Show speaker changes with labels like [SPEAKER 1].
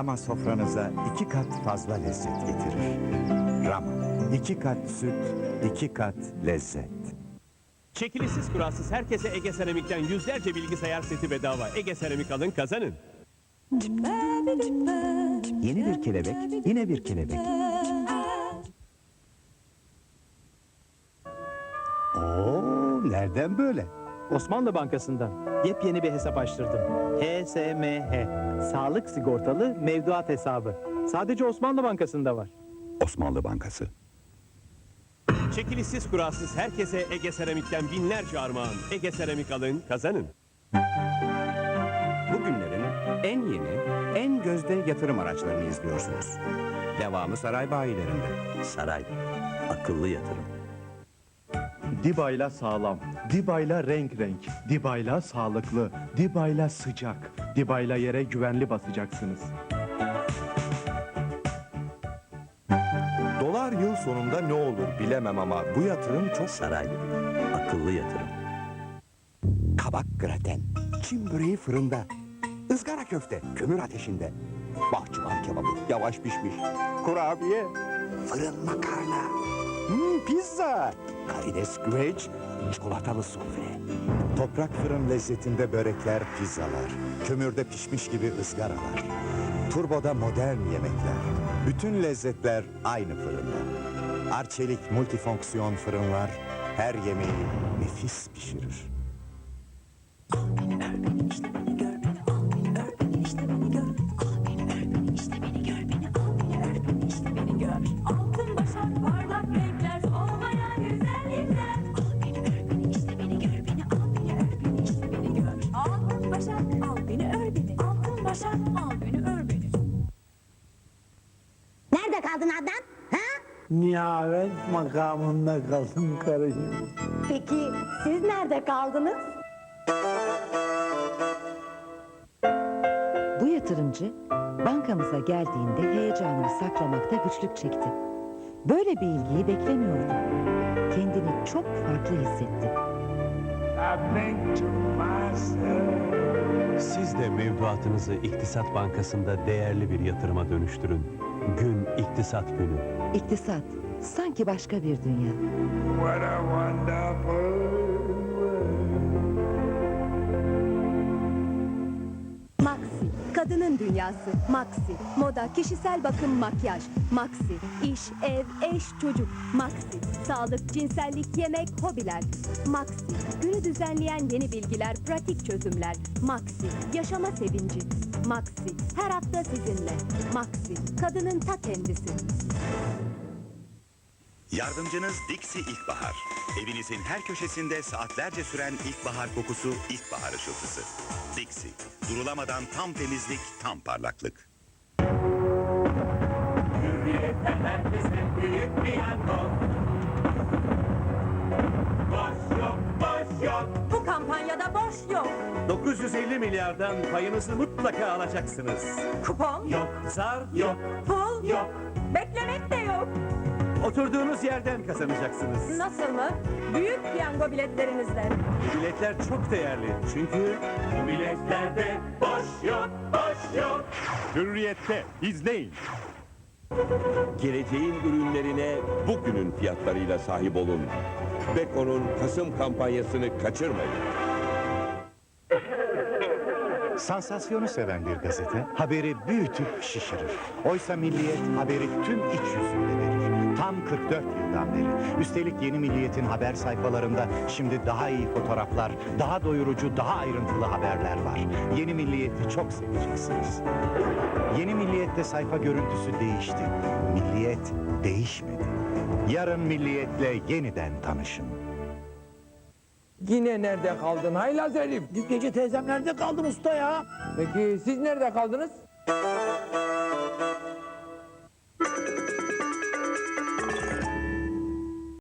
[SPEAKER 1] Rama sofranıza iki kat fazla lezzet getirir. Rama, iki kat süt, iki kat lezzet.
[SPEAKER 2] Çekilişsiz kurasız herkese Ege Seramik'ten yüzlerce bilgisayar seti bedava. Ege Seramik alın kazanın.
[SPEAKER 1] Yeni bir kelebek, yine bir kelebek. Oo, nereden böyle?
[SPEAKER 3] Osmanlı Bankası'ndan yepyeni bir hesap açtırdım. HSMH, Sağlık Sigortalı Mevduat Hesabı. Sadece Osmanlı Bankası'nda var.
[SPEAKER 1] Osmanlı Bankası.
[SPEAKER 2] Çekilişsiz kurasız herkese Ege Seramik'ten binlerce armağan. Ege Seramik alın kazanın.
[SPEAKER 4] Bugünlerin en yeni, en gözde yatırım araçlarını izliyorsunuz. Devamı saray bayilerinde. Saray, akıllı yatırım.
[SPEAKER 5] Dibayla sağlam, Dibayla renk renk, Dibayla sağlıklı, Dibayla sıcak, Dibayla yere güvenli basacaksınız.
[SPEAKER 6] Dolar yıl sonunda ne olur bilemem ama bu yatırım çok...
[SPEAKER 4] Saray, akıllı yatırım. Kabak graten, çim böreği fırında, ızgara köfte kömür ateşinde, bahçıvan kebabı yavaş pişmiş, kurabiye, fırın makarna, hmm, pizza, karides güveç, çikolatalı sufle.
[SPEAKER 1] Toprak fırın lezzetinde börekler, pizzalar. Kömürde pişmiş gibi ızgaralar. Turboda modern yemekler. Bütün lezzetler aynı fırında. Arçelik multifonksiyon fırınlar her yemeği nefis pişirir.
[SPEAKER 7] Başak al beni ör beni
[SPEAKER 8] Nerede kaldın Adnan? Ha?
[SPEAKER 9] Nihavet makamında kaldım karıcığım.
[SPEAKER 8] Peki siz nerede kaldınız?
[SPEAKER 10] Bu yatırımcı bankamıza geldiğinde heyecanını saklamakta güçlük çekti. Böyle bir ilgiyi beklemiyordu. Kendini çok farklı hissetti.
[SPEAKER 2] Siz de mevduatınızı İktisat Bankası'nda değerli bir yatırıma dönüştürün. Gün İktisat Günü.
[SPEAKER 10] İktisat, sanki başka bir dünya.
[SPEAKER 7] Maxi, kadının dünyası. Maxi, moda, kişisel bakım, makyaj. Maxi, iş, ev, eş, çocuk. Maxi, sağlık, cinsellik, yemek, hobiler. Maxi, günü düzenleyen yeni bilgiler, pratik çözümler. Maxi, yaşama sevinci. Maxi, her hafta sizinle. Maxi, kadının ta kendisi.
[SPEAKER 11] Yardımcınız Dixie İlkbahar. Evinizin her köşesinde saatlerce süren ilkbahar kokusu, ilkbahar ışıltısı. Dixie, durulamadan tam temizlik, tam parlaklık.
[SPEAKER 7] Bu kampanyada boş yok.
[SPEAKER 2] 950 milyardan payınızı mutlaka alacaksınız.
[SPEAKER 7] Kupon,
[SPEAKER 2] Yok, zar yok,
[SPEAKER 7] pul,
[SPEAKER 2] yok.
[SPEAKER 7] beklemek de yok.
[SPEAKER 2] Oturduğunuz yerden kazanacaksınız.
[SPEAKER 7] Nasıl mı? Büyük piyango biletlerinizle.
[SPEAKER 2] Biletler çok değerli çünkü bu biletlerde boş yok, boş yok. Hürriyette izleyin.
[SPEAKER 6] Geleceğin ürünlerine bugünün fiyatlarıyla sahip olun. Beko'nun Kasım kampanyasını kaçırmayın.
[SPEAKER 1] Sansasyonu seven bir gazete haberi büyütüp şişirir. Oysa Milliyet haberi tüm iç yüzüyle verir. Tam 44 yıldan beri. Üstelik yeni Milliyet'in haber sayfalarında şimdi daha iyi fotoğraflar, daha doyurucu, daha ayrıntılı haberler var. Yeni Milliyet'i çok seveceksiniz. Yeni Milliyet'te sayfa görüntüsü değişti. Milliyet değişmedi. Yarın Milliyet'le yeniden tanışın.
[SPEAKER 9] Yine nerede kaldın haylaz herif? Dün gece teyzem nerede kaldım usta ya? Peki siz nerede kaldınız?